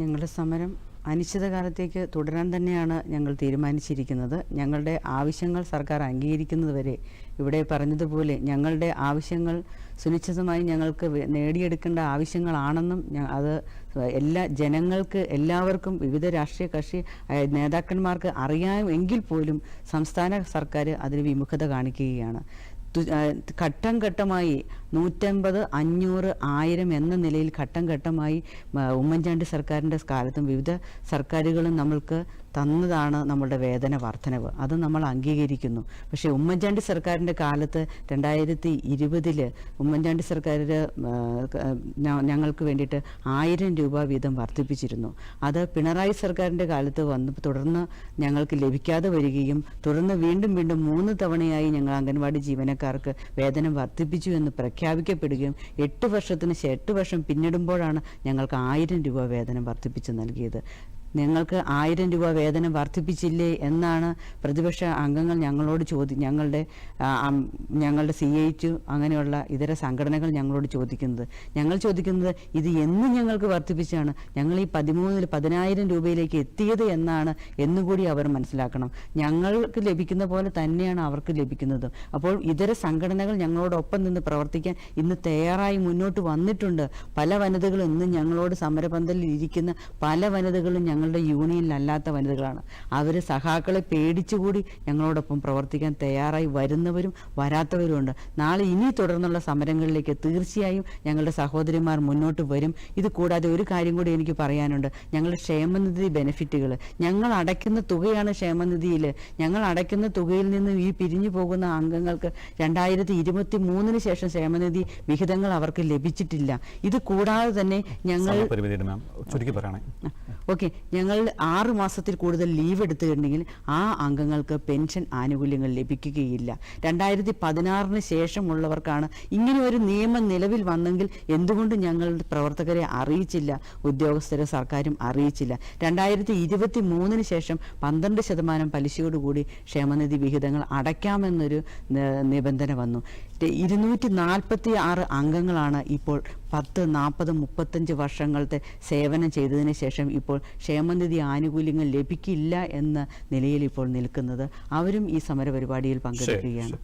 ഞങ്ങളുടെ സമരം അനിശ്ചിതകാലത്തേക്ക് തുടരാൻ തന്നെയാണ് ഞങ്ങൾ തീരുമാനിച്ചിരിക്കുന്നത്. ഞങ്ങളുടെ ആവശ്യങ്ങൾ സർക്കാർ അംഗീകരിക്കുന്നതുവരെ ഇവിടെ പറഞ്ഞതുപോലെ ഞങ്ങളുടെ ആവശ്യങ്ങൾ സുനിശ്ചിതമായി ഞങ്ങൾക്ക് നേടിയെടുക്കേണ്ട ആവശ്യങ്ങളാണെന്നും അത് എല്ലാ ജനങ്ങൾക്ക് എല്ലാവർക്കും വിവിധ രാഷ്ട്രീയ കക്ഷി നേതാക്കന്മാർക്ക് അറിയാം എങ്കിൽ പോലും സംസ്ഥാന സർക്കാർ അതിന് വിമുഖത കാണിക്കുകയാണ്. ഘട്ടം ഘട്ടമായി നൂറ്റമ്പത് അഞ്ഞൂറ് ആയിരം എന്ന നിലയിൽ ഘട്ടം ഘട്ടമായി ഉമ്മൻചാണ്ടി സർക്കാരിന്റെ കാലത്തും വിവിധ സർക്കാരുകളും നമ്മൾക്ക് തന്നതാണ് നമ്മളുടെ വേതന വർധനവ്. അത് നമ്മൾ അംഗീകരിക്കുന്നു. പക്ഷേ ഉമ്മൻചാണ്ടി സർക്കാരിന്റെ കാലത്ത് രണ്ടായിരത്തി ഇരുപതിൽ ഉമ്മൻചാണ്ടി സർക്കാർ ഞങ്ങൾക്ക് വേണ്ടിയിട്ട് ആയിരം രൂപ വീതം വർദ്ധിപ്പിച്ചിരുന്നു. അത് പിണറായി സർക്കാരിന്റെ കാലത്ത് വന്ന് തുടർന്ന് ഞങ്ങൾക്ക് ലഭിക്കാതെ വരികയും തുടർന്ന് വീണ്ടും വീണ്ടും മൂന്ന് തവണയായി ഞങ്ങൾ അംഗൻവാടി ജീവനക്കാർക്ക് വേതനം വർദ്ധിപ്പിച്ചു എന്ന് പ്രഖ്യാപിക്കപ്പെടുകയും എട്ട് വർഷത്തിന് എട്ട് വർഷം പിന്നിടുമ്പോഴാണ് ഞങ്ങൾക്ക് ആയിരം രൂപ വേതനം വർദ്ധിപ്പിച്ച് നൽകിയത്. ഞങ്ങൾക്ക് ആയിരം രൂപ വേതനം വർദ്ധിപ്പിച്ചില്ലേ എന്നാണ് പ്രതിപക്ഷ അംഗങ്ങൾ ഞങ്ങളോട് ചോദി ഞങ്ങളുടെ ഞങ്ങളുടെ സി എച്ച് അങ്ങനെയുള്ള ഇതര സംഘടനകൾ ഞങ്ങളോട് ചോദിക്കുന്നത്. ഞങ്ങൾ ചോദിക്കുന്നത് ഇത് എന്ന് ഞങ്ങൾക്ക് വർദ്ധിപ്പിച്ചാണ്. ഞങ്ങൾ ഈ പതിമൂന്നിൽ പതിനായിരം രൂപയിലേക്ക് എത്തിയത് എന്നാണ് എന്നുകൂടി അവർ മനസ്സിലാക്കണം. ഞങ്ങൾക്ക് ലഭിക്കുന്ന പോലെ തന്നെയാണ് അവർക്ക് ലഭിക്കുന്നത്. അപ്പോൾ ഇതര സംഘടനകൾ ഞങ്ങളോടൊപ്പം നിന്ന് പ്രവർത്തിക്കാൻ ഇന്ന് തയ്യാറായി മുന്നോട്ട് വന്നിട്ടുണ്ട്. പല വനിതകളും ഇന്ന് ഞങ്ങളോട് സമരപന്തലിൽ ഇരിക്കുന്ന പല വനിതകളും ഞങ്ങളുടെ യൂണിയനിലല്ലാത്ത വനിതകളാണ്. അവർ സഖാക്കളെ പേടിച്ചുകൂടി ഞങ്ങളോടൊപ്പം പ്രവർത്തിക്കാൻ തയ്യാറായി വരുന്നവരും വരാത്തവരുമുണ്ട് നാളെ ഇനി തുടർന്നുള്ള സമരങ്ങളിലേക്ക് തീർച്ചയായും ഞങ്ങളുടെ സഹോദരിമാർ മുന്നോട്ട് വരും. ഇത് കൂടാതെ ഒരു കാര്യം കൂടി എനിക്ക് പറയാനുണ്ട്. ഞങ്ങളുടെ ക്ഷേമനിധി ബെനിഫിറ്റുകൾ ഞങ്ങൾ അടയ്ക്കുന്ന തുകയാണ് ക്ഷേമനിധിയിൽ ഞങ്ങൾ അടയ്ക്കുന്ന തുകയിൽ നിന്ന് ഈ പിരിഞ്ഞു പോകുന്ന അംഗങ്ങൾക്ക് രണ്ടായിരത്തി ഇരുപത്തി മൂന്നിന് ശേഷം ക്ഷേമനിധി വിഹിതങ്ങൾ അവർക്ക് ലഭിച്ചിട്ടില്ല. ഇത് കൂടാതെ തന്നെ ഞങ്ങൾ ചുരുക്കി പറയണേ. ഓക്കെ ഞങ്ങൾ ആറ് മാസത്തിൽ കൂടുതൽ ലീവ് എടുത്തിട്ടുണ്ടെങ്കിൽ ആ അംഗങ്ങൾക്ക് പെൻഷൻ ആനുകൂല്യങ്ങൾ ലഭിക്കുകയില്ല. രണ്ടായിരത്തി പതിനാറിന് ശേഷമുള്ളവർക്കാണ് ഇങ്ങനെ ഒരു നിയമം നിലവിൽ വന്നെങ്കിൽ എന്തുകൊണ്ട് ഞങ്ങൾ പ്രവർത്തകരെ അറിയിച്ചില്ല ഉദ്യോഗസ്ഥരെ സർക്കാരും അറിയിച്ചില്ല? രണ്ടായിരത്തി ഇരുപത്തി മൂന്നിന് ശേഷം പന്ത്രണ്ട് ശതമാനം പലിശയോടുകൂടി ക്ഷേമനിധി വിഹിതങ്ങൾ അടയ്ക്കാമെന്നൊരു നിബന്ധന വന്നു. ഇരുന്നൂറ്റി നാൽപ്പത്തി ആറ് അംഗങ്ങളാണ് ഇപ്പോൾ പത്ത് നാൽപ്പത് മുപ്പത്തഞ്ച് വർഷങ്ങളത്തെ സേവനം ചെയ്തതിന് ശേഷം ഇപ്പോൾ ക്ഷേമനിധി ആനുകൂല്യങ്ങൾ ലഭിക്കില്ല എന്ന നിലയിൽ ഇപ്പോൾ നിൽക്കുന്നത്. അവരും ഈ സമരപരിപാടിയിൽ പങ്കെടുക്കുകയാണ്.